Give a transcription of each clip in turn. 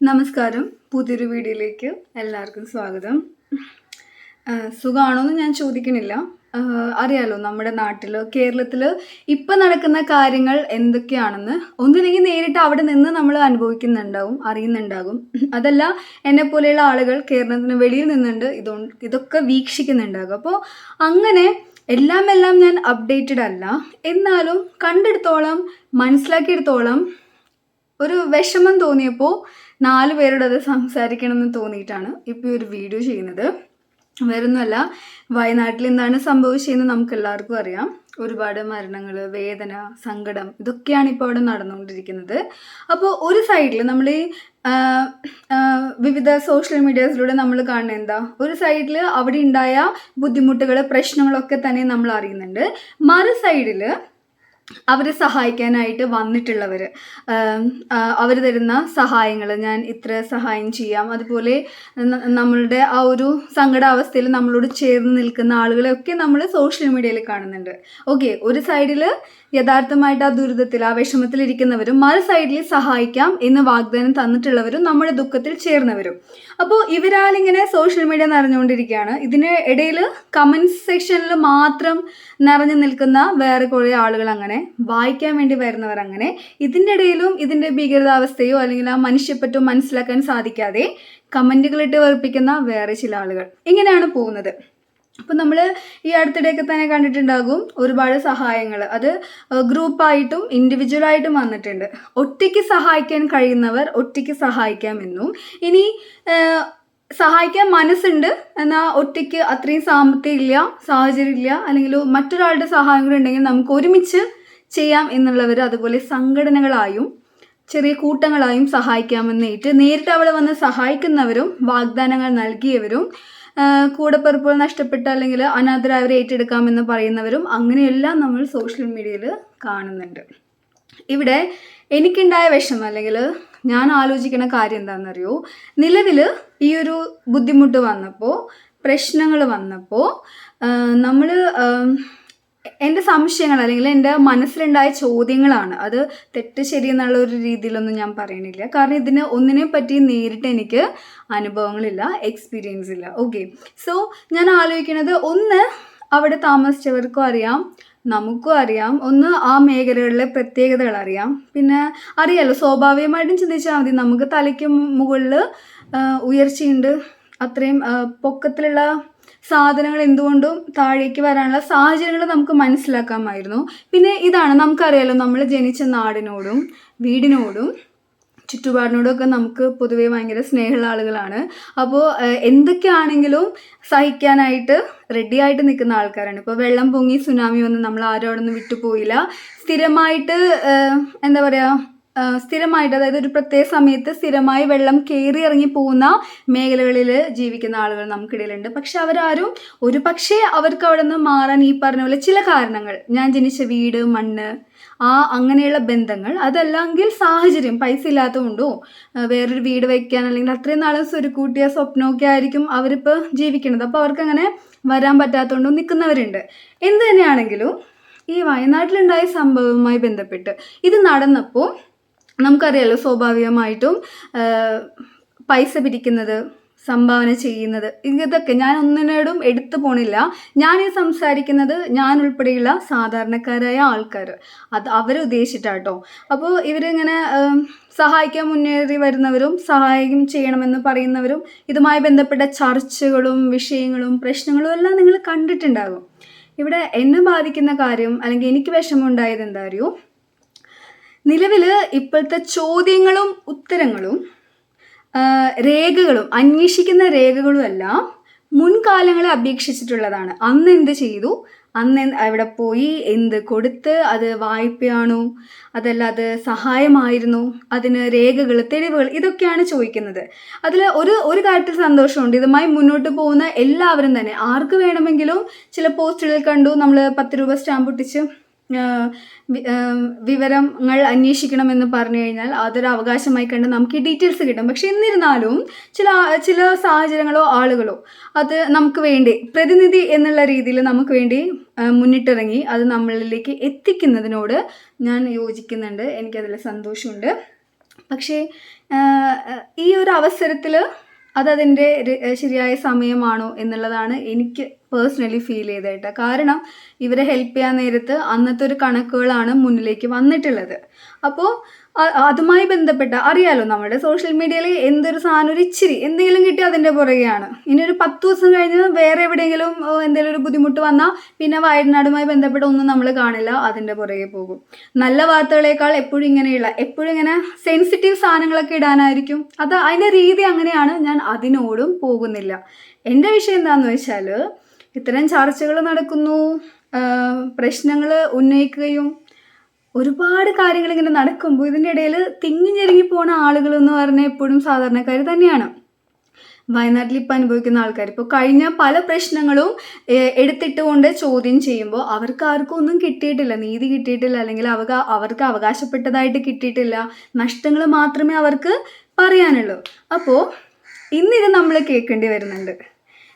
നമസ്കാരം. പുതിയൊരു വീഡിയോയിലേക്ക് എല്ലാവർക്കും സ്വാഗതം. സുഖമാണോ എന്ന് ഞാൻ ചോദിക്കണില്ല. അറിയാലോ നമ്മുടെ നാട്ടിൽ കേരളത്തിൽ ഇപ്പം നടക്കുന്ന കാര്യങ്ങൾ എന്തൊക്കെയാണെന്ന് ഒന്നില്ലെങ്കിൽ നേരിട്ട് അവിടെ നിന്ന് നമ്മൾ അനുഭവിക്കുന്നുണ്ടാവും അറിയുന്നുണ്ടാകും. അതല്ല എന്നെ പോലെയുള്ള ആളുകൾ കേരളത്തിന് വെളിയിൽ നിന്നുണ്ട് ഇതോ ഇതൊക്കെ വീക്ഷിക്കുന്നുണ്ടാകും. അപ്പോൾ അങ്ങനെ എല്ലാം എല്ലാം ഞാൻ അപ്ഡേറ്റഡ് അല്ല. എന്നാലും കണ്ടെടുത്തോളം മനസ്സിലാക്കിയെടുത്തോളം ഒരു വിഷമം തോന്നിയപ്പോൾ നാല് പേരോട് അത് സംസാരിക്കണം എന്ന് തോന്നിയിട്ടാണ് ഇപ്പോൾ ഈ ഒരു വീഡിയോ ചെയ്യുന്നത്. വരുന്നല്ല വയനാട്ടിൽ എന്താണ് സംഭവിച്ചതെന്ന് നമുക്ക് എല്ലാവർക്കും അറിയാം. ഒരുപാട് മരണങ്ങൾ വേദന സങ്കടം ഇതൊക്കെയാണ് ഇപ്പോൾ അവിടെ നടന്നുകൊണ്ടിരിക്കുന്നത്. അപ്പോൾ ഒരു സൈഡിൽ നമ്മൾ ഈ വിവിധ സോഷ്യൽ മീഡിയാസിലൂടെ നമ്മൾ കാണുന്ന എന്താ? ഒരു സൈഡിൽ അവിടെ ഉണ്ടായ ബുദ്ധിമുട്ടുകൾ പ്രശ്നങ്ങളൊക്കെ തന്നെ നമ്മൾ അറിയുന്നുണ്ട്. മറു സൈഡിൽ അവരെ സഹായിക്കാനായിട്ട് വന്നിട്ടുള്ളവർ അവർ തരുന്ന സഹായങ്ങൾ ഞാൻ ഇത്ര സഹായം ചെയ്യാം. അതുപോലെ നമ്മളുടെ ആ ഒരു സങ്കടാവസ്ഥയിൽ നമ്മളോട് ചേർന്ന് നിൽക്കുന്ന ആളുകളെയൊക്കെ നമ്മൾ സോഷ്യൽ മീഡിയയിൽ കാണുന്നുണ്ട്. ഓക്കെ ഒരു സൈഡിൽ യഥാർത്ഥമായിട്ട് ആ ദുരിതത്തിൽ ആ വിഷമത്തിലിരിക്കുന്നവരും മറു സൈഡിൽ സഹായിക്കാം എന്ന് വാഗ്ദാനം തന്നിട്ടുള്ളവരും നമ്മുടെ ദുഃഖത്തിൽ ചേർന്നവരും. അപ്പോൾ ഇവരാലിങ്ങനെ സോഷ്യൽ മീഡിയ നിറഞ്ഞുകൊണ്ടിരിക്കുകയാണ്. ഇതിന് ഇടയിൽ കമൻസ് സെക്ഷനിൽ മാത്രം നിറഞ്ഞു നിൽക്കുന്ന വേറെ കുറേ ആളുകൾ അങ്ങനെ വായിക്കാൻ വേണ്ടി വരുന്നവർ അങ്ങനെ ഇതിന്റെ ഇടയിലും ഇതിന്റെ ഭീകരതാവസ്ഥയോ അല്ലെങ്കിൽ ആ മനുഷ്യപ്പറ്റോ മനസ്സിലാക്കാൻ സാധിക്കാതെ കമന്റുകളിട്ട് വെറുപ്പിക്കുന്ന വേറെ ചില ആളുകൾ. ഇങ്ങനെയാണ് പോകുന്നത്. അപ്പം നമ്മൾ ഈ അടുത്തിടെയൊക്കെ തന്നെ കണ്ടിട്ടുണ്ടാകും ഒരുപാട് സഹായങ്ങൾ അത് ഗ്രൂപ്പായിട്ടും ഇൻഡിവിജ്വലായിട്ടും വന്നിട്ടുണ്ട്. ഒറ്റയ്ക്ക് സഹായിക്കാൻ കഴിയുന്നവർ ഒറ്റയ്ക്ക് സഹായിക്കാമെന്നും ഇനി സഹായിക്കാൻ മനസ്സുണ്ട് എന്നാൽ ഒറ്റയ്ക്ക് അത്രയും സാമ്പത്തികം ഇല്ല സാഹചര്യം ഇല്ല അല്ലെങ്കിൽ മറ്റൊരാളുടെ സഹായം ഉണ്ടെങ്കിൽ നമുക്ക് ഒരുമിച്ച് ചെയ്യാം എന്നുള്ളവർ അതുപോലെ സംഘടനകളായും ചെറിയ കൂട്ടങ്ങളായും സഹായിക്കാമെന്നേറ്റ് നേരിട്ട് അവിടെ വന്ന് സഹായിക്കുന്നവരും വാഗ്ദാനങ്ങൾ നൽകിയവരും കൂടെ കൂടപ്പിറപ്പുകൾ നഷ്ടപ്പെട്ട അല്ലെങ്കിൽ അനാഥരായവരെ ഏറ്റെടുക്കാമെന്ന് പറയുന്നവരും അങ്ങനെയെല്ലാം നമ്മൾ സോഷ്യൽ മീഡിയയിൽ കാണുന്നുണ്ട്. ഇവിടെ എനിക്കുണ്ടായ വിഷമം അല്ലെങ്കിൽ ഞാൻ ആലോചിക്കുന്ന കാര്യം എന്താണെന്നറിയോ? നിലവിൽ ഈ ഒരു ബുദ്ധിമുട്ട് വന്നപ്പോൾ പ്രശ്നങ്ങൾ വന്നപ്പോൾ നമ്മൾ എന്റെ സംശയങ്ങൾ അല്ലെങ്കിൽ എന്റെ മനസ്സിലുണ്ടായ ചോദ്യങ്ങളാണ്. അത് തെറ്റ് ശരി എന്നുള്ള ഒരു രീതിയിലൊന്നും ഞാൻ പറയണില്ല. കാരണം ഇതിന് ഒന്നിനെ പറ്റി നേരിട്ട് എനിക്ക് അനുഭവങ്ങളില്ല എക്സ്പീരിയൻസ് ഇല്ല. ഓക്കെ സോ ഞാൻ ആലോചിക്കുന്നത് ഒന്ന് അവിടെ താമസിച്ചവർക്കും അറിയാം നമുക്കും അറിയാം. ഒന്ന് ആ മേഖലകളിലെ പ്രത്യേകതകൾ അറിയാം. പിന്നെ അറിയാലോ സ്വാഭാവികമായിട്ടും ചിന്തിച്ചാൽ മതി. നമുക്ക് തലയ്ക്ക് മുകളിൽ ഉയർച്ചയുണ്ട്. അത്രയും പൊക്കത്തിലുള്ള സാധനങ്ങൾ എന്തുകൊണ്ടും താഴേക്ക് വരാനുള്ള സാഹചര്യങ്ങൾ നമുക്ക് മനസ്സിലാക്കാമായിരുന്നു. പിന്നെ ഇതാണ് നമുക്കറിയാലോ നമ്മൾ ജനിച്ച നാടിനോടും വീടിനോടും ചുറ്റുപാടിനോടൊക്കെ നമുക്ക് പൊതുവേ ഭയങ്കര സ്നേഹമുള്ള ആളുകളാണ്. അപ്പോൾ എന്തൊക്കെയാണെങ്കിലും സഹിക്കാനായിട്ട് റെഡി ആയിട്ട് നിൽക്കുന്ന ആൾക്കാരാണ്. ഇപ്പോൾ വെള്ളം പൊങ്ങി സുനാമി വന്ന് നമ്മൾ ആരും അവിടെ നിന്ന് വിട്ടുപോയില്ല. സ്ഥിരമായിട്ട് എന്താ പറയുക സ്ഥിരമായിട്ട് അതായത് ഒരു പ്രത്യേക സമയത്ത് സ്ഥിരമായി വെള്ളം കയറി ഇറങ്ങി പോകുന്ന മേഖലകളിൽ ജീവിക്കുന്ന ആളുകൾ നമുക്കിടയിലുണ്ട്. പക്ഷെ അവരാരും ഒരു പക്ഷേ അവർക്ക് അവിടെ നിന്ന് മാറാൻ ഈ പറഞ്ഞ പോലെ ചില കാരണങ്ങൾ ഞാൻ ജനിച്ച വീട് മണ്ണ് ആ അങ്ങനെയുള്ള ബന്ധങ്ങൾ അതല്ലെങ്കിൽ സാഹചര്യം പൈസ ഇല്ലാത്തതുകൊണ്ടോ വേറൊരു വീട് വയ്ക്കാൻ അല്ലെങ്കിൽ അത്രയും നാളും സ്വരുക്കൂട്ടിയ സ്വപ്നമൊക്കെ ആയിരിക്കും അവരിപ്പോൾ ജീവിക്കുന്നത് അപ്പോൾ അവർക്ക് അങ്ങനെ വരാൻ പറ്റാത്തതുകൊണ്ടും നിൽക്കുന്നവരുണ്ട് എന്ത് തന്നെയാണെങ്കിലും ഈ വയനാട്ടിലുണ്ടായ സംഭവവുമായി ബന്ധപ്പെട്ട് ഇത് നടന്നപ്പോൾ നമുക്കറിയാലോ സ്വാഭാവികമായിട്ടും പൈസ പിരിക്കുന്നത് സംഭാവന ചെയ്യുന്നത് ഇതൊക്കെ ഞാൻ ഒന്നിനോടും എടുത്തു പോണില്ല. ഞാൻ ഈ സംസാരിക്കുന്നത് ഞാൻ ഉൾപ്പെടെയുള്ള സാധാരണക്കാരായ ആൾക്കാർ. അത് അവരുദ്ദേശിച്ചിട്ടാട്ടോ അപ്പോൾ ഇവരിങ്ങനെ സഹായിക്കാൻ മുന്നേറി വരുന്നവരും സഹായം ചെയ്യണമെന്ന് പറയുന്നവരും ഇതുമായി ബന്ധപ്പെട്ട ചർച്ചകളും വിഷയങ്ങളും പ്രശ്നങ്ങളും എല്ലാം നിങ്ങൾ കണ്ടിട്ടുണ്ടാകും. ഇവിടെ എന്നെ ബാധിക്കുന്ന കാര്യം അല്ലെങ്കിൽ എനിക്ക് വിഷമം ഉണ്ടായത് എന്താ അറിയോ? നിലവിൽ ഇപ്പോഴത്തെ ചോദ്യങ്ങളും ഉത്തരങ്ങളും രേഖകളും അന്വേഷിക്കുന്ന രേഖകളും എല്ലാം മുൻകാലങ്ങളെ അപേക്ഷിച്ചിട്ടുള്ളതാണ്. അന്ന് എന്ത് ചെയ്തു? അന്ന് അവിടെ പോയി എന്ത് കൊടുത്ത് അത് വായ്പയാണോ അതല്ല അത് സഹായമായിരുന്നു? അതിന് രേഖകൾ തെളിവുകൾ ഇതൊക്കെയാണ് ചോദിക്കുന്നത്. അതിൽ ഒരു ഒരു കാര്യത്തിൽ സന്തോഷമുണ്ട്. ഇതുമായി മുന്നോട്ട് പോകുന്ന എല്ലാവരും തന്നെ ആർക്ക് വേണമെങ്കിലും ചില പോസ്റ്റുകളിൽ കണ്ടു നമ്മൾ പത്ത് രൂപ സ്റ്റാമ്പ് ഒട്ടിച്ച് വിവരങ്ങൾ അന്വേഷിക്കണമെന്ന് പറഞ്ഞു കഴിഞ്ഞാൽ അതൊരു അവകാശമായി കണ്ട് നമുക്ക് ഈ ഡീറ്റെയിൽസ് കിട്ടും. പക്ഷെ എന്നിരുന്നാലും ചില ചില സാഹചര്യങ്ങളോ ആളുകളോ അത് നമുക്ക് വേണ്ടി പ്രതിനിധി എന്നുള്ള രീതിയിൽ നമുക്ക് വേണ്ടി മുന്നിട്ടിറങ്ങി അത് നമ്മളിലേക്ക് എത്തിക്കുന്നതിനോട് ഞാൻ യോജിക്കുന്നുണ്ട്. എനിക്കതിൽ സന്തോഷമുണ്ട്. പക്ഷേ ഈ ഒരു അവസരത്തിൽ അതതിന്റെ ശരിയായ സമയമാണോ എന്നുള്ളതാണ് എനിക്ക് പേഴ്സണലി ഫീൽ ചെയ്തേട്ടാ. കാരണം ഇവരെ ഹെൽപ്പ് ചെയ്യാൻ നേരത്ത് അന്നത്തെ ഒരു കണക്കുകളാണ് മുന്നിലേക്ക് വന്നിട്ടുള്ളത്. അപ്പോൾ അതുമായി ബന്ധപ്പെട്ട അറിയാലോ നമ്മുടെ സോഷ്യൽ മീഡിയയിൽ എന്തൊരു സാധനം ഒരു ഇച്ചിരി എന്തെങ്കിലും കിട്ടി അതിന്റെ പുറകെയാണ്. ഇനി ഒരു പത്ത് ദിവസം കഴിഞ്ഞ് വേറെ എവിടെയെങ്കിലും എന്തെങ്കിലും ഒരു ബുദ്ധിമുട്ട് വന്നാൽ പിന്നെ വയനാടുമായി ബന്ധപ്പെട്ട ഒന്നും നമ്മൾ കാണില്ല അതിന്റെ പുറകെ പോകും. നല്ല വാർത്തകളേക്കാൾ എപ്പോഴും ഇങ്ങനെയുള്ള എപ്പോഴും ഇങ്ങനെ സെൻസിറ്റീവ് സാധനങ്ങളൊക്കെ ഇടാനായിരിക്കും. അത് അതിന്റെ രീതി അങ്ങനെയാണ് ഞാൻ അതിനോടും പോകുന്നില്ല. എന്റെ വിഷയം എന്താണെന്ന് വെച്ചാൽ ഇത്തരം ചർച്ചകൾ നടക്കുന്നു. പ്രശ്നങ്ങൾ ഉന്നയിക്കുകയും ഒരുപാട് കാര്യങ്ങൾ ഇങ്ങനെ നടക്കുമ്പോൾ ഇതിന്റെ ഇടയിൽ തിങ്ങി ഞെരുങ്ങി പോണ ആളുകൾ എന്ന് പറഞ്ഞാൽ എപ്പോഴും സാധാരണക്കാർ തന്നെയാണ്. വയനാട്ടിൽ ഇപ്പം അനുഭവിക്കുന്ന ആൾക്കാർ. ഇപ്പോൾ കഴിഞ്ഞ പല പ്രശ്നങ്ങളും എടുത്തിട്ടുകൊണ്ട് ചോദ്യം ചെയ്യുമ്പോൾ അവർക്ക് ആർക്കും ഒന്നും കിട്ടിയിട്ടില്ല. നീതി കിട്ടിയിട്ടില്ല. അല്ലെങ്കിൽ അവക അവർക്ക് അവകാശപ്പെട്ടതായിട്ട് കിട്ടിയിട്ടില്ല. നഷ്ടങ്ങൾ മാത്രമേ അവർക്ക് പറയാനുള്ളൂ. അപ്പോൾ ഇന്നിത് നമ്മൾ കേൾക്കേണ്ടി വരുന്നുണ്ട്.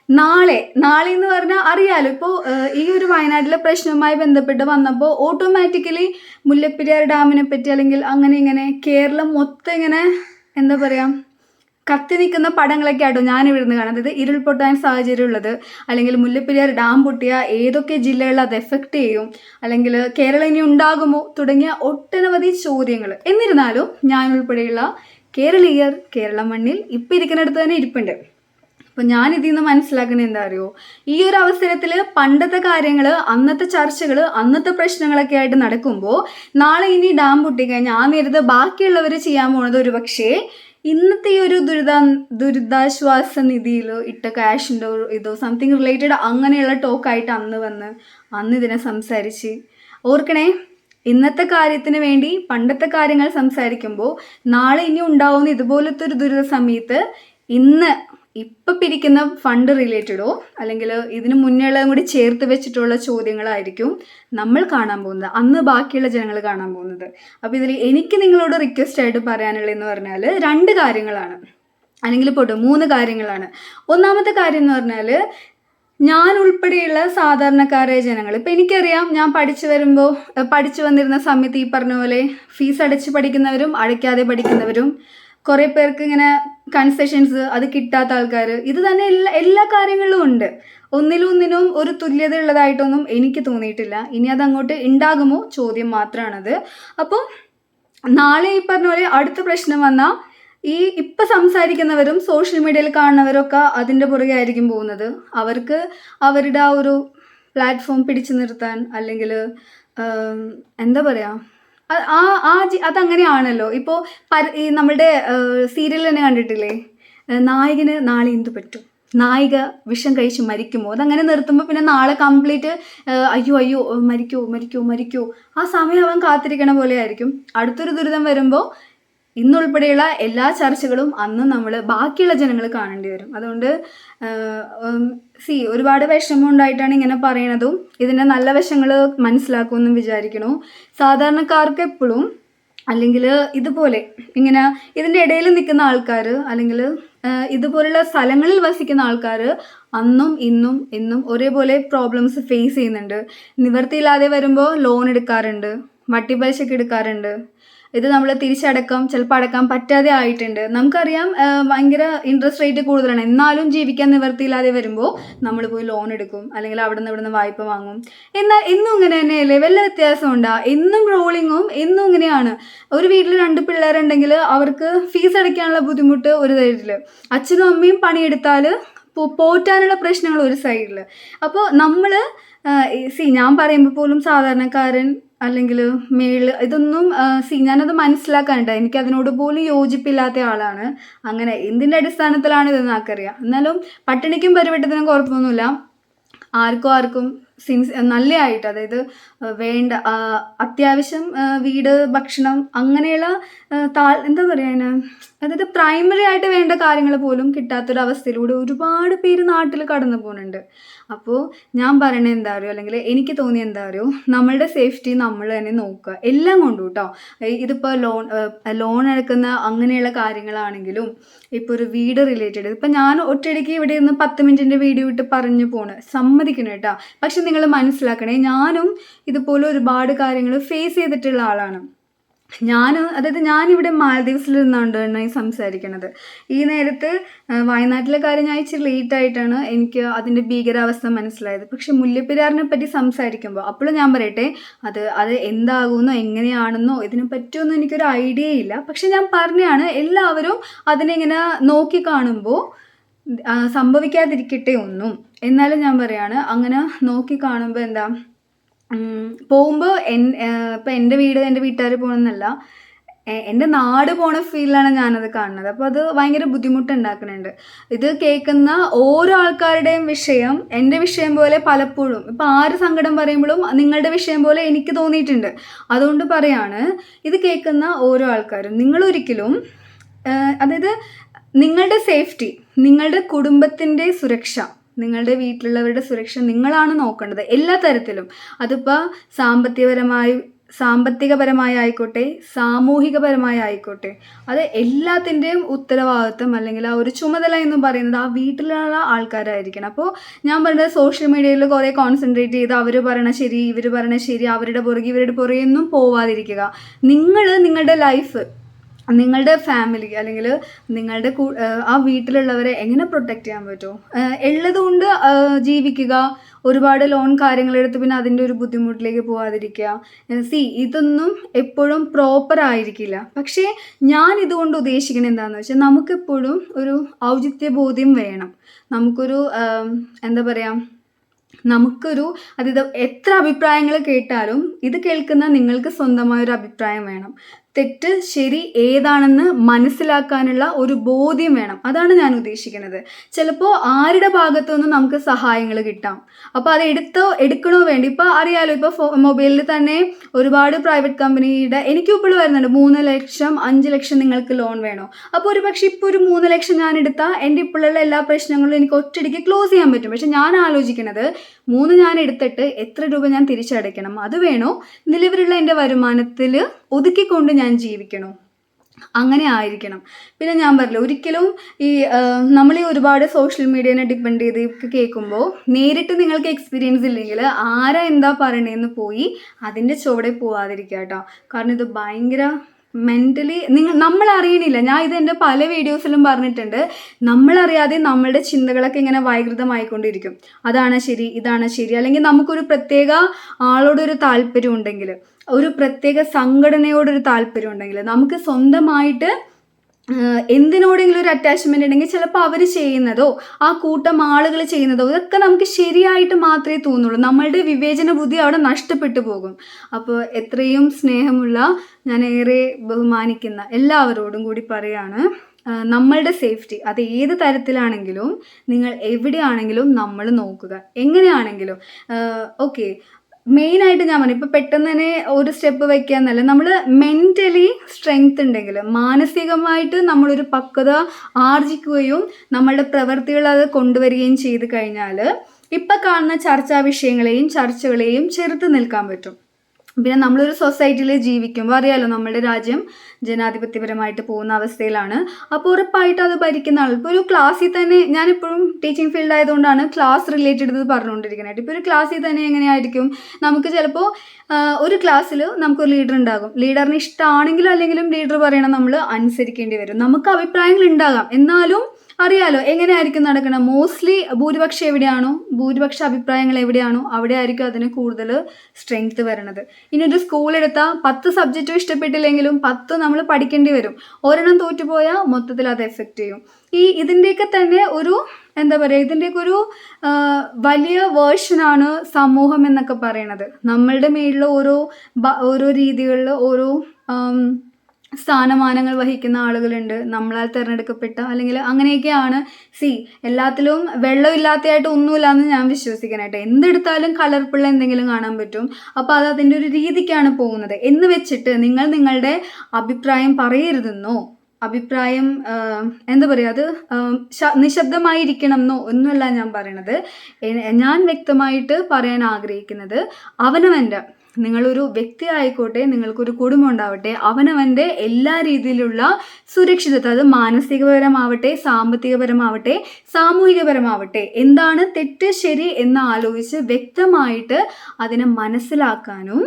നാളെ നാളെ എന്ന് പറഞ്ഞാൽ അറിയാലോ. ഇപ്പോൾ ഈ ഒരു വയനാട്ടിലെ പ്രശ്നവുമായി ബന്ധപ്പെട്ട് വന്നപ്പോൾ ഓട്ടോമാറ്റിക്കലി മുല്ലപ്പെരിയാർ ഡാമിനെ പറ്റി അല്ലെങ്കിൽ അങ്ങനെ ഇങ്ങനെ കേരളം മൊത്തം ഇങ്ങനെ എന്താ പറയുക കത്തി നിൽക്കുന്ന പടങ്ങളൊക്കെ ഞാൻ ഇവിടുന്ന് കാണുന്നത്. ഇത് ഇരുൾപൊട്ടാൻ സാഹചര്യം ഉള്ളത്. അല്ലെങ്കിൽ മുല്ലപ്പെരിയാർ ഡാം പൊട്ടിയ ഏതൊക്കെ ജില്ലകളിൽ അത് എഫക്റ്റ് ചെയ്യും? അല്ലെങ്കിൽ കേരളം ഇനി ഉണ്ടാകുമോ? തുടങ്ങിയ ഒട്ടനവധി ചോദ്യങ്ങൾ. എന്നിരുന്നാലും ഞാൻ ഉൾപ്പെടെയുള്ള കേരളീയർ കേരള മണ്ണിൽ ഇപ്പം ഇരിക്കുന്നിടത്ത് തന്നെ ഇരിപ്പുണ്ട്. അപ്പോൾ ഞാൻ ഇതിൽ നിന്ന് മനസ്സിലാക്കുന്നത് എന്താ അറിയോ ഈ ഒരു അവസരത്തിൽ പണ്ടത്തെ കാര്യങ്ങൾ അന്നത്തെ ചർച്ചകൾ അന്നത്തെ പ്രശ്നങ്ങളൊക്കെ ആയിട്ട് നടക്കുമ്പോൾ നാളെ ഇനി ഡാം പൊട്ടിക്കഴിഞ്ഞാൽ ആ നേരത്തെ ബാക്കിയുള്ളവർ ചെയ്യാൻ പോണത് ഒരു പക്ഷേ ഇന്നത്തെ ഈ ഒരു ദുരിതാ ദുരിതാശ്വാസ നിധിയിലോ ഇട്ട ക്യാഷിന്റെ ഇതോ സംതിങ് റിലേറ്റഡ് അങ്ങനെയുള്ള ടോക്കായിട്ട് അന്ന് വന്ന് അന്ന് ഇതിനെ സംസാരിച്ച്. ഓർക്കണേ ഇന്നത്തെ കാര്യത്തിന് വേണ്ടി പണ്ടത്തെ കാര്യങ്ങൾ സംസാരിക്കുമ്പോൾ നാളെ ഇനി ഉണ്ടാവുന്ന ഇതുപോലത്തെ ഒരു ദുരിത സമയത്ത് ഇന്ന് ഇപ്പൊ പിരിക്കുന്ന ഫണ്ട് റിലേറ്റഡോ? അല്ലെങ്കിൽ ഇതിന് മുന്നേ കൂടി ചേർത്ത് വെച്ചിട്ടുള്ള ചോദ്യങ്ങളായിരിക്കും നമ്മൾ കാണാൻ പോകുന്നത്. അന്ന് ബാക്കിയുള്ള ജനങ്ങൾ കാണാൻ പോകുന്നത്. അപ്പോൾ ഇതിൽ എനിക്ക് നിങ്ങളോട് റിക്വസ്റ്റ് ആയിട്ട് പറയാനുള്ളത് എന്ന് പറഞ്ഞാൽ രണ്ട് കാര്യങ്ങളാണ്. അല്ലെങ്കിൽ പോട്ടെ മൂന്ന് കാര്യങ്ങളാണ്. ഒന്നാമത്തെ കാര്യം എന്ന് പറഞ്ഞാൽ ഞാൻ ഉൾപ്പെടെയുള്ള സാധാരണക്കാരായ ജനങ്ങൾ ഇപ്പം എനിക്കറിയാം ഞാൻ പഠിച്ചു വരുമ്പോൾ പഠിച്ചു വന്നിരുന്ന സമയത്ത് ഈ പറഞ്ഞ പോലെ ഫീസ് അടച്ച് പഠിക്കുന്നവരും അടയ്ക്കാതെ പഠിക്കുന്നവരും കുറേ പേർക്ക് ഇങ്ങനെ കൺസെഷൻസ് അത് കിട്ടാത്ത ആൾക്കാർ ഇത് തന്നെ എല്ലാ എല്ലാ കാര്യങ്ങളിലും ഉണ്ട്. ഒന്നിലും ഒന്നിനും ഒരു തുല്യത ഉള്ളതായിട്ടൊന്നും എനിക്ക് തോന്നിയിട്ടില്ല. ഇനി അത് അങ്ങോട്ട് ഉണ്ടാകുമോ ചോദ്യം മാത്രമാണത് അപ്പോൾ നാളെ ഈ പറഞ്ഞ പോലെ അടുത്ത പ്രശ്നം വന്നാൽ ഈ ഇപ്പം സംസാരിക്കുന്നവരും സോഷ്യൽ മീഡിയയിൽ കാണുന്നവരൊക്കെ അതിന്റെ പുറകെ ആയിരിക്കും പോകുന്നത്. അവർക്ക് അവരുടെ ആ ഒരു പ്ലാറ്റ്ഫോം പിടിച്ചു നിർത്താൻ അല്ലെങ്കിൽ എന്താ പറയുക ആ- ആ അതങ്ങനെയാണല്ലോ. ഇപ്പോൾ നമ്മുടെ സീരിയൽ തന്നെ കണ്ടിട്ടില്ലേ? നായകന് നാളെ എന്തു പറ്റും? നായിക വിഷം കഴിച്ച് മരിക്കുമോ? അതങ്ങനെ നിർത്തുമ്പോൾ പിന്നെ നാളെ കംപ്ലീറ്റ് അയ്യോ അയ്യോ മരിക്കോ മരിക്കോ മരിക്കോ. ആ സമയം അവൻ കാത്തിരിക്കണ പോലെ ആയിരിക്കും. അടുത്തൊരു ദുരിതം വരുമ്പോൾ ഇന്നുൾപ്പെടെയുള്ള എല്ലാ ചർച്ചകളും അന്ന് നമ്മൾ ബാക്കിയുള്ള ജനങ്ങൾ കാണേണ്ടി വരും. അതുകൊണ്ട് സി ഒരുപാട് വിഷമം ഉണ്ടായിട്ടാണ് ഇങ്ങനെ പറയണതും. ഇതിന്റെ നല്ല വശങ്ങൾ മനസ്സിലാക്കുമെന്നും വിചാരിക്കണു. സാധാരണക്കാർക്ക് എപ്പോഴും അല്ലെങ്കിൽ ഇതുപോലെ ഇങ്ങനെ ഇതിന്റെ ഇടയിൽ നിൽക്കുന്ന ആൾക്കാർ അല്ലെങ്കിൽ ഇതുപോലുള്ള സ്ഥലങ്ങളിൽ വസിക്കുന്ന ആൾക്കാർ അന്നും ഇന്നും എന്നും ഒരേപോലെ പ്രോബ്ലംസ് ഫേസ് ചെയ്യുന്നുണ്ട്. നിവർത്തിയില്ലാതെ വരുമ്പോൾ ലോൺ എടുക്കാറുണ്ട്. വട്ടിപ്പലിശക്ക് എടുക്കാറുണ്ട്. ഇത് നമ്മൾ തിരിച്ചടക്കം ചിലപ്പോൾ അടക്കാൻ പറ്റാതെ ആയിട്ടുണ്ട്. നമുക്കറിയാം ഭയങ്കര ഇൻട്രസ്റ്റ് റേറ്റ് കൂടുതലാണ്. എന്നാലും ജീവിക്കാൻ നിവർത്തിയില്ലാതെ വരുമ്പോൾ നമ്മൾ പോയി ലോൺ എടുക്കും. അല്ലെങ്കിൽ അവിടെ നിന്ന് ഇവിടെ നിന്ന് വായ്പ വാങ്ങും. എന്നാൽ ഇന്നും ഇങ്ങനെ തന്നെയല്ലേ? വല്ല വ്യത്യാസം ഉണ്ടാ? എന്നും റോളിങ്ങും എന്നും ഇങ്ങനെയാണ്. ഒരു വീട്ടിൽ രണ്ട് പിള്ളേരുണ്ടെങ്കിൽ അവർക്ക് ഫീസ് അടയ്ക്കാനുള്ള ബുദ്ധിമുട്ട് ഒരു തരത്തിൽ അച്ഛനും അമ്മയും പണിയെടുത്താൽ പോറ്റാനുള്ള പ്രശ്നങ്ങൾ ഒരു സൈഡിൽ അപ്പോൾ നമ്മൾ സി ഞാൻ പറയുമ്പോൾ പോലും സാധാരണക്കാരൻ അല്ലെങ്കിൽ മേൾ ഇതൊന്നും സി ഞാനത് മനസ്സിലാക്കാനുണ്ട് എനിക്ക് അതിനോട് പോലും യോജിപ്പില്ലാത്ത ആളാണ്. അങ്ങനെ എന്തിന്റെ അടിസ്ഥാനത്തിലാണ് ഇതെന്ന് ആർക്കറിയാം എന്നാലും പട്ടിണിക്കും പരിവട്ടത്തിനും കുഴപ്പമൊന്നുമില്ല. ആർക്കും ആർക്കും സിൻസ് നല്ലതായിട്ട് അതായത് വേണ്ട. അത്യാവശ്യം വീട് ഭക്ഷണം അങ്ങനെയുള്ള താ എന്താ പറയുക അതായത് പ്രൈമറി ആയിട്ട് വേണ്ട കാര്യങ്ങൾ പോലും കിട്ടാത്തൊരവസ്ഥയിലൂടെ ഒരുപാട് പേര് നാട്ടിൽ കടന്നു പോകുന്നുണ്ട്. അപ്പോൾ ഞാൻ പറയണത് എന്താ പറയുക അല്ലെങ്കിൽ എനിക്ക് തോന്നിയ എന്താ പറയുക നമ്മളുടെ സേഫ്റ്റി നമ്മൾ തന്നെ നോക്കുക. എല്ലാം കൊണ്ടും കേട്ടോ ഇതിപ്പോൾ ലോൺ ലോൺ എടുക്കുന്ന അങ്ങനെയുള്ള കാര്യങ്ങളാണെങ്കിലും ഇപ്പോൾ ഒരു വീട് റിലേറ്റഡ് ഇപ്പം ഞാൻ ഒറ്റയടിക്ക് ഇവിടെ ഇരുന്ന് പത്ത് മിനിറ്റിന്റെ വീഡിയോ ഇട്ട് പറഞ്ഞു പോണ്. സമ്മതിക്കണം കേട്ടോ. പക്ഷെ നിങ്ങൾ മനസ്സിലാക്കണേ ഞാനും ഇതുപോലെ ഒരുപാട് കാര്യങ്ങൾ ഫേസ് ചെയ്തിട്ടുള്ള ആളാണ്. ഞാൻ അതായത് ഞാനിവിടെ മാലദ്വീപ്സിൽ നിന്നുകൊണ്ട് ഈ സംസാരിക്കണത്. ഈ നേരത്ത് വയനാട്ടിലെ കാര്യം ഞാൻ ഇച്ചിരി ലേറ്റ് ആയിട്ടാണ് എനിക്ക് അതിന്റെ ഭീകരാവസ്ഥ മനസ്സിലായത്. പക്ഷെ മുല്ലപ്പെരിയാറിനെ പറ്റി സംസാരിക്കുമ്പോൾ അപ്പോഴും ഞാൻ പറയട്ടെ അത് അത് എന്താകുമെന്നോ എങ്ങനെയാണെന്നോ ഇതിനെ പറ്റുമെന്നോ എനിക്കൊരു ഐഡിയ ഇല്ല. പക്ഷെ ഞാൻ പറഞ്ഞാണ് എല്ലാവരും അതിനെങ്ങനെ നോക്കി കാണുമ്പോൾ സംഭവിക്കാതിരിക്കട്ടെ ഒന്നും. എന്നാലും ഞാൻ പറയാണ് അങ്ങനെ നോക്കി കാണുമ്പോൾ എന്താ പോകുമ്പോൾ എൻ ഇപ്പം എന്റെ വീട് എന്റെ വീട്ടുകാർ പോകണമെന്നല്ല എന്റെ നാട് പോണ ഫീലാണ് ഞാനത് കാണുന്നത്. അപ്പോൾ അത് ഭയങ്കര ബുദ്ധിമുട്ടുണ്ടാക്കുന്നുണ്ട്. ഇത് കേൾക്കുന്ന ഓരോ ആൾക്കാരുടെയും വിഷയം എന്റെ വിഷയം പോലെ പലപ്പോഴും ഇപ്പം ആര് സങ്കടം പറയുമ്പോഴും നിങ്ങളുടെ വിഷയം പോലെ എനിക്ക് തോന്നിയിട്ടുണ്ട്. അതുകൊണ്ട് പറയാണ് ഇത് കേൾക്കുന്ന ഓരോ ആൾക്കാരും നിങ്ങളൊരിക്കലും അതായത് നിങ്ങളുടെ സേഫ്റ്റി നിങ്ങളുടെ കുടുംബത്തിന്റെ സുരക്ഷ നിങ്ങളുടെ വീട്ടിലുള്ളവരുടെ സുരക്ഷ നിങ്ങളാണ് നോക്കേണ്ടത് എല്ലാ തരത്തിലും. അതിപ്പോൾ സാമ്പത്തികപരമായി സാമ്പത്തികപരമായി ആയിക്കോട്ടെ സാമൂഹികപരമായി ആയിക്കോട്ടെ അത് എല്ലാത്തിന്റെയും ഉത്തരവാദിത്വം അല്ലെങ്കിൽ ആ ഒരു ചുമതല എന്ന് പറയുന്നത് ആ വീട്ടിലുള്ള ആൾക്കാരായിരിക്കണം. അപ്പോൾ ഞാൻ പറഞ്ഞത് സോഷ്യൽ മീഡിയയിൽ കുറേ കോൺസെൻട്രേറ്റ് ചെയ്ത് അവർ പറയണ ശരി ഇവർ പറയണ ശരി അവരുടെ പുറകെ ഇവരുടെ പുറകെ ഒന്നും പോവാതിരിക്കുക. നിങ്ങൾ നിങ്ങളുടെ ലൈഫ് നിങ്ങളുടെ ഫാമിലി അല്ലെങ്കിൽ നിങ്ങളുടെ ആ വീട്ടിലുള്ളവരെ എങ്ങനെ പ്രൊട്ടക്റ്റ് ചെയ്യാൻ പറ്റുമോ ഉള്ളതുകൊണ്ട് ജീവിക്കുക ഒരുപാട് ലോൺ കാര്യങ്ങളെടുത്ത് പിന്നെ അതിന്റെ ഒരു ബുദ്ധിമുട്ടിലേക്ക് പോകാതിരിക്കുക സി ഇതൊന്നും എപ്പോഴും പ്രോപ്പർ ആയിരിക്കില്ല. പക്ഷേ ഞാൻ ഇതുകൊണ്ട് ഉദ്ദേശിക്കുന്നത് എന്താണെന്ന് വെച്ചാൽ നമുക്കെപ്പോഴും ഒരു ഔചിത്യ ബോധ്യം വേണം. നമുക്കൊരു എന്താ പറയുക നമുക്കൊരു അതായത് എത്ര അഭിപ്രായങ്ങൾ കേട്ടാലും ഇത് കേൾക്കുന്ന നിങ്ങൾക്ക് സ്വന്തമായ ഒരു അഭിപ്രായം വേണം. തെറ്റ് ശരി ഏതാണെന്ന് മനസ്സിലാക്കാനുള്ള ഒരു ബോധ്യം വേണം. അതാണ് ഞാൻ ഉദ്ദേശിക്കുന്നത്. ചിലപ്പോൾ ആരുടെ ഭാഗത്തു നിന്നും നമുക്ക് സഹായങ്ങൾ കിട്ടാം. അപ്പോൾ അത് എടുത്തോ എടുക്കണോ വേണ്ടി ഇപ്പോൾ അറിയാലോ ഇപ്പോൾ മൊബൈലിൽ തന്നെ ഒരുപാട് പ്രൈവറ്റ് കമ്പനിയുടെ എനിക്ക് ഇപ്പോൾ വരുന്നുണ്ട് മൂന്ന് ലക്ഷം അഞ്ച് ലക്ഷം നിങ്ങൾക്ക് ലോൺ വേണോ? അപ്പോൾ ഒരു പക്ഷേ ഇപ്പോൾ ഒരു മൂന്ന് ലക്ഷം ഞാൻ എടുത്താൽ എന്റെ ഇപ്പോഴുള്ള എല്ലാ പ്രശ്നങ്ങളും എനിക്ക് ഒറ്റയടിക്ക് ക്ലോസ് ചെയ്യാൻ പറ്റും. പക്ഷെ ഞാൻ ആലോചിക്കുന്നത് മൂന്ന് ഞാൻ എടുത്തിട്ട് എത്ര രൂപ ഞാൻ തിരിച്ചടയ്ക്കണം? അത് വേണോ? നിലവിലുള്ള എന്റെ വരുമാനത്തിൽ ഒതുക്കിക്കൊണ്ട് ഞാൻ ജീവിക്കണോ. അങ്ങനെ ആയിരിക്കണം. പിന്നെ ഞാൻ പറഞ്ഞില്ല ഒരിക്കലും ഈ നമ്മൾ ഈ ഒരുപാട് സോഷ്യൽ മീഡിയനെ ഡിപ്പെൻഡ് ചെയ്ത് കേൾക്കുമ്പോൾ നേരിട്ട് നിങ്ങൾക്ക് എക്സ്പീരിയൻസ് ഇല്ലെങ്കിൽ ആരാ എന്താ പറയണേന്ന് പോയി അതിന്റെ ചുവടെ പോവാതിരിക്കുക കേട്ടോ കാരണം ഇത് ഭയങ്കര മെന്റലി നിങ്ങൾ നമ്മൾ അറിയണില്ല ഞാൻ ഇത് എന്റെ പല വീഡിയോസിലും പറഞ്ഞിട്ടുണ്ട്. നമ്മളറിയാതെ നമ്മളുടെ ചിന്തകളൊക്കെ ഇങ്ങനെ വൈകൃതമായിക്കൊണ്ടിരിക്കും. അതാണ് ശരി ഇതാണ് ശരി. അല്ലെങ്കിൽ നമുക്കൊരു പ്രത്യേക ആളോടൊരു താല്പര്യം ഉണ്ടെങ്കിൽ ഒരു പ്രത്യേക സംഘടനയോടൊരു താല്പര്യം ഉണ്ടെങ്കിൽ നമുക്ക് സ്വന്തമായിട്ട് എന്തിനോടെങ്കിലും ഒരു അറ്റാച്ച്മെന്റ് ഉണ്ടെങ്കിൽ ചിലപ്പോൾ അവർ ചെയ്യുന്നതോ ആ കൂട്ടം ആളുകൾ ചെയ്യുന്നതോ ഇതൊക്കെ നമുക്ക് ശരിയായിട്ട് മാത്രമേ തോന്നുള്ളൂ. നമ്മളുടെ വിവേചന ബുദ്ധി അവിടെ നഷ്ടപ്പെട്ടു പോകും. അപ്പോൾ എത്രയും സ്നേഹമുള്ള ഞാൻ ഏറെ ബഹുമാനിക്കുന്ന എല്ലാവരോടും കൂടി പറയാണ് നമ്മളുടെ സേഫ്റ്റി അത് ഏത് തരത്തിലാണെങ്കിലും നിങ്ങൾ എവിടെയാണെങ്കിലും നമ്മൾ നോക്കുക. എങ്ങനെയാണെങ്കിലും ഓക്കെ മെയിനായിട്ട് ഞാൻ പറഞ്ഞു ഇപ്പൊ പെട്ടെന്ന് തന്നെ ഒരു സ്റ്റെപ്പ് വെക്കുക എന്നല്ല. നമ്മൾ മെന്റലി സ്ട്രെങ്ത് ഉണ്ടെങ്കിൽ മാനസികമായിട്ട് നമ്മളൊരു പക്വത ആർജിക്കുകയും നമ്മളുടെ പ്രവൃത്തികൾ അത് കൊണ്ടുവരികയും ചെയ്ത് കഴിഞ്ഞാൽ ഇപ്പം കാണുന്ന ചർച്ചാ വിഷയങ്ങളെയും ചർച്ചകളെയും ചെറുത്ത് നിൽക്കാൻ പറ്റും. പിന്നെ നമ്മളൊരു സൊസൈറ്റിയിൽ ജീവിക്കുമ്പോൾ അറിയാലോ നമ്മുടെ രാജ്യം ജനാധിപത്യപരമായിട്ട് പോകുന്ന അവസ്ഥയിലാണ്. അപ്പോൾ ഉറപ്പായിട്ട് അത് ഭരിക്കുന്ന ആൾ ഇപ്പോൾ ഒരു ക്ലാസ്സിൽ തന്നെ ഞാനിപ്പോഴും ടീച്ചിങ് ഫീൽഡ് ആയതുകൊണ്ടാണ് ക്ലാസ് റിലേറ്റഡ് ഇത് പറഞ്ഞുകൊണ്ടിരിക്കുന്നത്. ഇപ്പോൾ ഒരു ക്ലാസ്സിൽ തന്നെ എങ്ങനെയായിരിക്കും? നമുക്ക് ചിലപ്പോൾ ഒരു ക്ലാസ്സിൽ നമുക്കൊരു ലീഡർ ഉണ്ടാകും. ലീഡറിന് ഇഷ്ടമാണെങ്കിലും അല്ലെങ്കിലും ലീഡർ പറയണം നമ്മൾ അനുസരിക്കേണ്ടി വരും. നമുക്ക് അഭിപ്രായങ്ങൾ ഉണ്ടാകാം. എന്നാലും അറിയാലോ എങ്ങനെയായിരിക്കും നടക്കുന്നത് മോസ്റ്റ്ലി ഭൂരിപക്ഷം എവിടെയാണോ ഭൂരിപക്ഷ അഭിപ്രായങ്ങൾ എവിടെയാണോ അവിടെ ആയിരിക്കും അതിന് കൂടുതൽ സ്ട്രെങ്ത് വരണത്. ഇനി ഒരു സ്കൂൾ എടുത്താൽ പത്ത് സബ്ജക്റ്റും ഇഷ്ടപ്പെട്ടില്ലെങ്കിലും പത്ത് നമ്മൾ പഠിക്കേണ്ടി വരും. ഒരെണ്ണം തോറ്റുപോയാൽ മൊത്തത്തിൽ അത് എഫക്റ്റ് ചെയ്യും. ഈ ഇതിന്റെയൊക്കെ തന്നെ ഒരു എന്താ പറയുക ഇതിന്റെയൊക്കെ ഒരു വലിയ വേർഷനാണ് സമൂഹം എന്നൊക്കെ പറയണത്. നമ്മളുടെ മേളിൽ ഓരോ ഓരോ രീതികളിൽ ഓരോ സ്ഥാനമാനങ്ങൾ വഹിക്കുന്ന ആളുകളുണ്ട്. നമ്മളാൽ തിരഞ്ഞെടുക്കപ്പെട്ട അല്ലെങ്കിൽ അങ്ങനെയൊക്കെയാണ്. സി എല്ലാത്തിലും വെള്ളമില്ലാത്തതായിട്ട് ഒന്നുമില്ല എന്ന് ഞാൻ വിശ്വസിക്കാനായിട്ട് എന്തെടുത്താലും കളർഫുള്ള എന്തെങ്കിലും കാണാൻ പറ്റും. അപ്പോൾ അത് അതിന്റെ ഒരു രീതിക്കാണ് പോകുന്നത്. എന്ന് വെച്ചിട്ട് നിങ്ങൾ നിങ്ങളുടെ അഭിപ്രായം പറയരുതെന്നോ? അഭിപ്രായം എന്താ പറയുക അത് നിശബ്ദമായിരിക്കണം എന്നോ ഒന്നുമല്ല ഞാൻ പറയണത്. ഞാൻ വ്യക്തമായിട്ട് പറയാൻ ആഗ്രഹിക്കുന്നത് അവനവന്റെ നിങ്ങളൊരു വ്യക്തി ആയിക്കോട്ടെ നിങ്ങൾക്കൊരു കുടുംബം ഉണ്ടാവട്ടെ അവനവന്റെ എല്ലാ രീതിയിലുള്ള സുരക്ഷിതത്വം അത് മാനസികപരമാവട്ടെ സാമ്പത്തികപരമാവട്ടെ സാമൂഹികപരമാവട്ടെ എന്താണ് തെറ്റ് ശരി എന്ന് ആലോചിച്ച് വ്യക്തമായിട്ട് അതിനെ മനസ്സിലാക്കാനും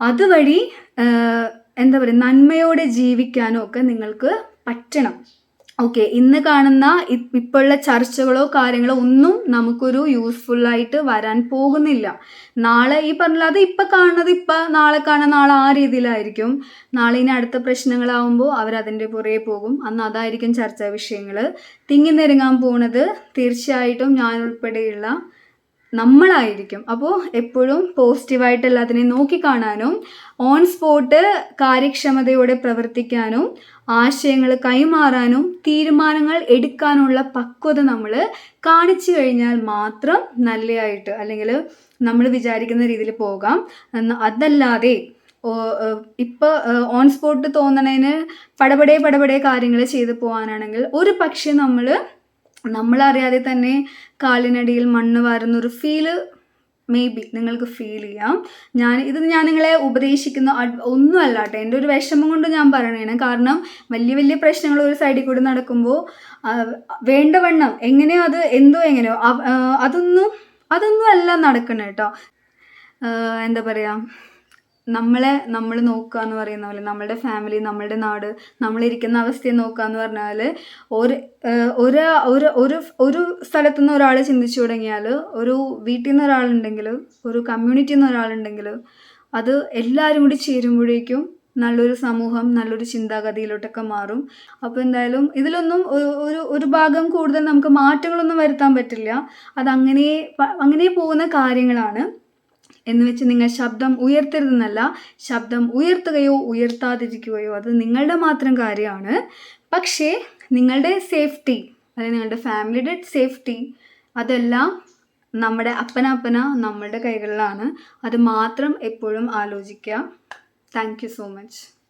അതുവഴി എന്താ പറയുക നന്മയോടെ ജീവിക്കാനും ഒക്കെ നിങ്ങൾക്ക് പറ്റണം. ഓക്കെ ഇന്ന് കാണുന്ന ഇപ്പോഴുള്ള ചർച്ചകളോ കാര്യങ്ങളോ ഒന്നും നമുക്കൊരു യൂസ്ഫുൾ ആയിട്ട് വരാൻ പോകുന്നില്ല. നാളെ ഈ പറഞ്ഞ അത് ഇപ്പം കാണുന്നത് ഇപ്പം നാളെ കാണുന്ന നാളെ ആ രീതിയിലായിരിക്കും. നാളെ ഇനി അടുത്ത പ്രശ്നങ്ങളാവുമ്പോൾ അവരതിന്റെ പുറകെ പോകും. അന്ന് അതായിരിക്കും ചർച്ചാ വിഷയങ്ങൾ തിങ്ങി നെരുങ്ങാൻ പോണത് തീർച്ചയായിട്ടും ഞാൻ ഉൾപ്പെടെയുള്ള നമ്മളായിരിക്കും. അപ്പോൾ എപ്പോഴും പോസിറ്റീവായിട്ട് എല്ലാത്തിനെയും നോക്കിക്കാണാനും ഓൺ സ്പോട്ട് കാര്യക്ഷമതയോടെ പ്രവർത്തിക്കാനും ആശയങ്ങൾ കൈമാറാനും തീരുമാനങ്ങൾ എടുക്കാനുള്ള പക്വത നമ്മൾ കാണിച്ചു കഴിഞ്ഞാൽ മാത്രം നല്ലതായിട്ട് അല്ലെങ്കിൽ നമ്മൾ വിചാരിക്കുന്ന രീതിയിൽ പോകാം. അതല്ലാതെ ഇപ്പോൾ ഓൺ സ്പോട്ട് തോന്നണതിന് പടപടേ പടപടേ കാര്യങ്ങൾ ചെയ്തു പോകാനാണെങ്കിൽ ഒരു പക്ഷേ നമ്മൾ നമ്മളറിയാതെ തന്നെ കാലിനടിയിൽ മണ്ണ് വാരുന്ന ഒരു ഫീൽ മേ ബി നിങ്ങൾക്ക് ഫീൽ ചെയ്യാം. ഞാൻ ഇത് ഞാൻ നിങ്ങളെ ഉപദേശിക്കുന്ന ഒന്നുമല്ല കേട്ടോ. എന്റെ ഒരു വിഷമം കൊണ്ട് ഞാൻ പറയണതാണ് കാരണം വലിയ വലിയ പ്രശ്നങ്ങൾ ഒരു സൈഡിൽ കൂടി നടക്കുമ്പോൾ വേണ്ടവണ്ണം എങ്ങനെയോ അത് എന്തോ എങ്ങനെയോ അതൊന്നും അതൊന്നും അല്ല നടക്കണം കേട്ടോ. എന്താ പറയുക നമ്മളെ നമ്മൾ നോക്കുക എന്ന് പറയുന്ന പോലെ നമ്മളുടെ ഫാമിലി നമ്മളുടെ നാട് നമ്മളിരിക്കുന്ന അവസ്ഥയെ നോക്കുക എന്ന് പറഞ്ഞാൽ ഒരു ഒരു ഒരു ഒരു ഒരു സ്ഥലത്തു നിന്ന് ഒരാൾ ചിന്തിച്ചു തുടങ്ങിയാൽ ഒരു വീട്ടിൽ നിന്ന് ഒരാളുണ്ടെങ്കിൽ ഒരു കമ്മ്യൂണിറ്റിയിൽ നിന്ന് ഒരാളുണ്ടെങ്കിൽ അത് എല്ലാവരും കൂടി ചേരുമ്പോഴേക്കും നല്ലൊരു സമൂഹം നല്ലൊരു ചിന്താഗതിയിലോട്ടൊക്കെ മാറും. അപ്പോൾ എന്തായാലും ഇതിലൊന്നും ഒരു ഒരു ഭാഗം കൂടുതൽ നമുക്ക് മാറ്റങ്ങളൊന്നും വരുത്താൻ പറ്റില്ല. അത് അങ്ങനെ അങ്ങനെ പോകുന്ന കാര്യങ്ങളാണ്. എന്ന് വെച്ച് നിങ്ങൾ ശബ്ദം ഉയർത്തരുതെന്നല്ല ശബ്ദം ഉയർത്തുകയോ ഉയർത്താതിരിക്കുകയോ അത് നിങ്ങളുടെ മാത്രം കാര്യമാണ്. പക്ഷേ നിങ്ങളുടെ സേഫ്റ്റി അതായത് നിങ്ങളുടെ ഫാമിലിയുടെ സേഫ്റ്റി അതെല്ലാം നമ്മുടെ അപ്പനപ്പന നമ്മളുടെ കൈകളിലാണ്. അത് മാത്രം എപ്പോഴും ആലോചിക്കുക. Thank you so much.